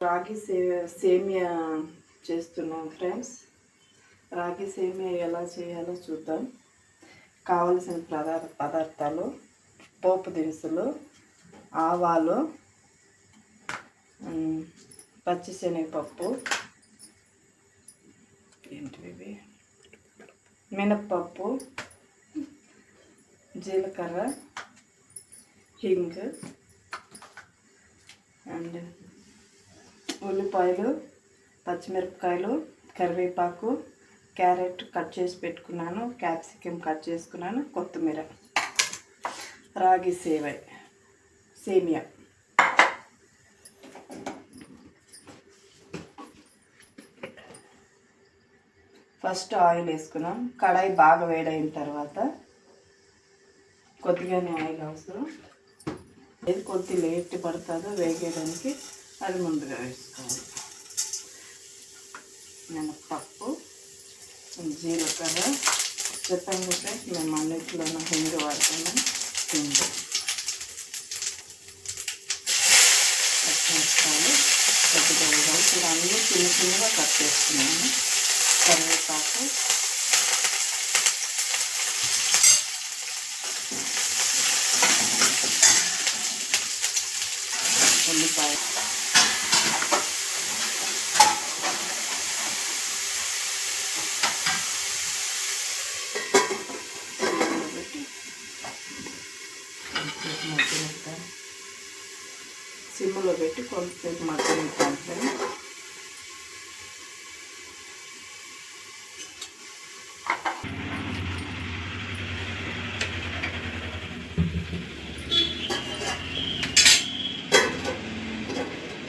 రాగి సే సేమియా చేస్తున్నాం ఫ్రెండ్స్. రాగి సేమియా ఎలా చేయాలో చూద్దాం. కావలసిన పదార్ పదార్థాలు పోపు దినుసులు ఆవాలు పచ్చిశనగపప్పు ఏంటివి మినప్పప్పు జీలకర్ర హింగ్ అండ్ ఉల్లిపాయలు పచ్చిమిరపకాయలు కరివేపాకు క్యారెట్ కట్ చేసి పెట్టుకున్నాను క్యాప్సికమ్ కట్ చేసుకున్నాను కొత్తిమీర రాగి సేవై సేమియా. ఫస్ట్ ఆయిల్ వేసుకున్నాం. కడాయి బాగా వేడైన తర్వాత కొద్దిగానే ఆయిల్ అవసరం. ఏది కొద్ది లేట్ పడుతుందో వేగేయడానికి అది ముందుగా వేసుకోవాలి. మినప్పప్పు జీలకర్ర చెప్పాను కదా మేము అన్నింటిలోనూ హింగు వాడుతున్నాం హింగు పచ్చిమిరపకాయలు కొద్దిగా పెద్ద ఇప్పుడు అన్నీ చిన్న చిన్నగా కట్ చేసుకున్నాను కరివేపాకు ఉల్లిపాయ సిమ్లో పెట్టి కొంతసేపు మగ్గనిస్తాను సిమ్లో పెట్టి కొంతసేపు మగ్గనిస్తాను ఫ్రెండ్స్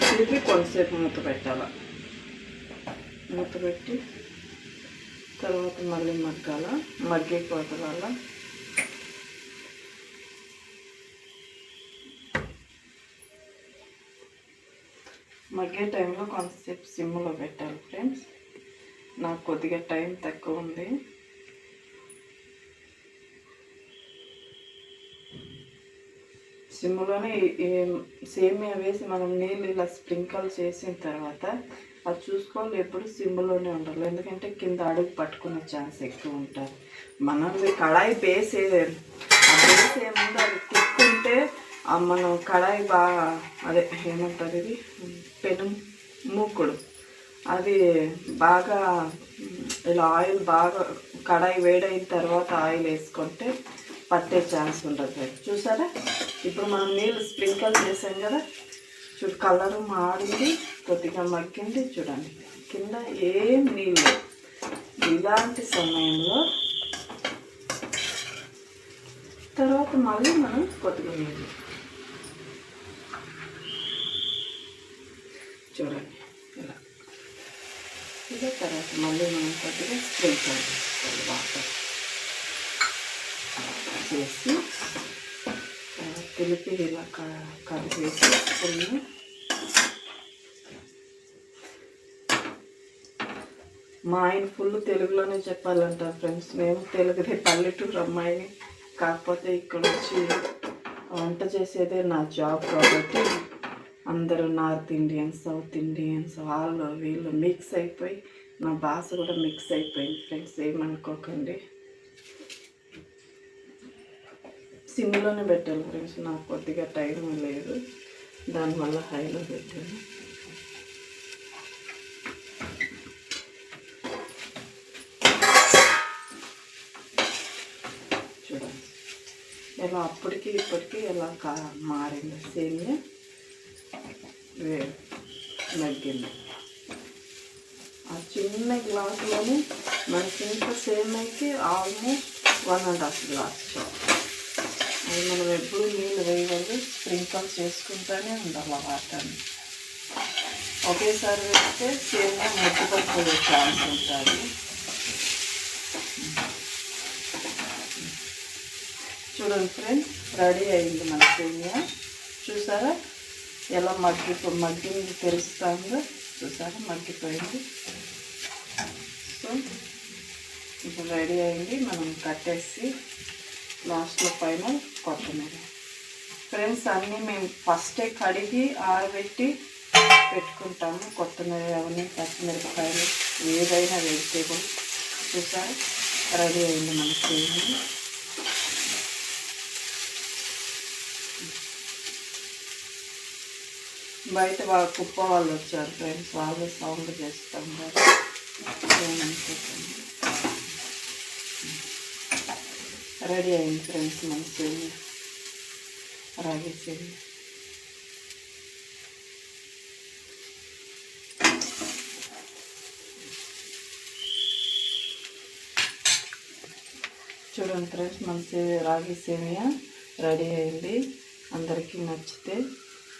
తిరిగి కొంతసేపు మూత పెట్టాల. మూత పెట్టి తర్వాత మళ్ళీ మగ్గాల. మగ్గిపోతుంది అలా మగ్గే టైంలో కొంతసేపు సిమ్లో పెట్టాలి ఫ్రెండ్స్. నాకు కొద్దిగా టైం తక్కువ ఉంది. సిమ్లోనే సేమియా వేసి మనం నీళ్ళు ఇలా స్ప్రింకల్ చేసిన తర్వాత అది చూసుకోవాలి ఎప్పుడు సిమ్లోనే ఉండాలి. ఎందుకంటే కింద అడుగు పట్టుకునే ఛాన్స్ ఎక్కువ ఉంటుంది. మనం కళాయి బేస్ ఏ- ఆ బేస్ ఏముందో అది కుక్కుంటే మనం కడాయి బాగా అదే ఏమంటారు ఇది? పెను మూకుడు. అది బాగా ఇలా ఆయిల్ బాగా కడాయి వేడైన తర్వాత ఆయిల్ వేసుకుంటే పట్టే ఛాన్స్ ఉంటుంది చూసారా? ఇప్పుడు మనం నీళ్ళు స్ప్రింకల్ చేసాం కదా? చూడు కలర్ మాడింది కొద్దిగా మగ్గింది చూడండి. కింద ఏం నీళ్ళు ఇలాంటి సమయంలో తర్వాత మళ్ళీ మనం కొద్దిగా నీళ్ళు చూడండి ఇలా. ఇదే తర్వాత మళ్ళీ మనం కొద్దిగా స్ప్రింకల్ చేసుకోవాలి వాటర్. చేసి తర్వాత తెలిపి ఇలా క- కలిపేసి కొన్ని మా ఆయన ఫుల్ తెలుగులోనే చెప్పాలంట ఫ్రెండ్స్ మేము తెలుగుదే పల్లెటూరు అమ్మాయిని. కాకపోతే ఇక్కడ వచ్చి వంట చేసేదే నా జాబ్ కాబట్టి అందరూ నార్త్ ఇండియన్స్ సౌత్ ఇండియన్స్ వాళ్ళు వీళ్ళు మిక్స్ అయిపోయి నా భాష కూడా మిక్స్ అయిపోయింది ఫ్రెండ్స్ ఏమనుకోకండి. సిమ్లోనే పెట్టాలి ఫ్రెండ్స్ నాకు కొద్దిగా టైం లేదు. దానివల్ల హైలో పెట్టాను. చూడండి. ఎలా అప్పటికి ఇప్పటికీ ఎలా కా మారింది. సేమియా వే నగ్గింది. ఆ చిన్న గ్లాసులోనే మనకి ఇంత సేమియాకి almost one and half glass అది మనం ఎప్పుడు నీళ్ళు వేయకూడదు స్ప్రింకల్ చేసుకుంటూనే ఉండాలి ఆ వాటర్ని ఒకేసారి వేస్తే సేమియా మొత్తుపడిపోయే ఛాన్స్ ఉంటుంది. చూడండి ఫ్రెండ్స్ రెడీ అయింది మన సేమియా. చూసారా? ఎలా మగ్గి మగ్గింది తెలుస్తుందో చూసారా? మగ్గిపోయింది. సో ఇప్పుడు రెడీ అయింది. మనం కట్టేసి లాస్ట్లో పైన కొత్తిమీర. ఫ్రెండ్స్ అన్నీ మేము ఫస్టే కడిగి ఆరబెట్టి పెట్టుకుంటాము. కొత్తిమీర అవన్నీ పచ్చిమిరపకాయలు ఏదైనా వెజిటేబుల్ చూసారా? రెడీ అయింది మనకి బయట వాళ్ళ కుప్ప వాళ్ళు వచ్చారు ఫ్రెండ్స్ వాళ్ళు సౌండ్ చేస్తాం రెడీ అయింది ఫ్రెండ్స్ మన సేమియా రాగి చూడండి ఫ్రెండ్స్ మన రాగి సేమియా రెడీ అయింది. అందరికీ నచ్చితే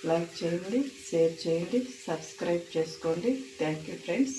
లైక్ చేయండి షేర్ చేయండి సబ్స్క్రైబ్ చేసుకోండి. Thank you friends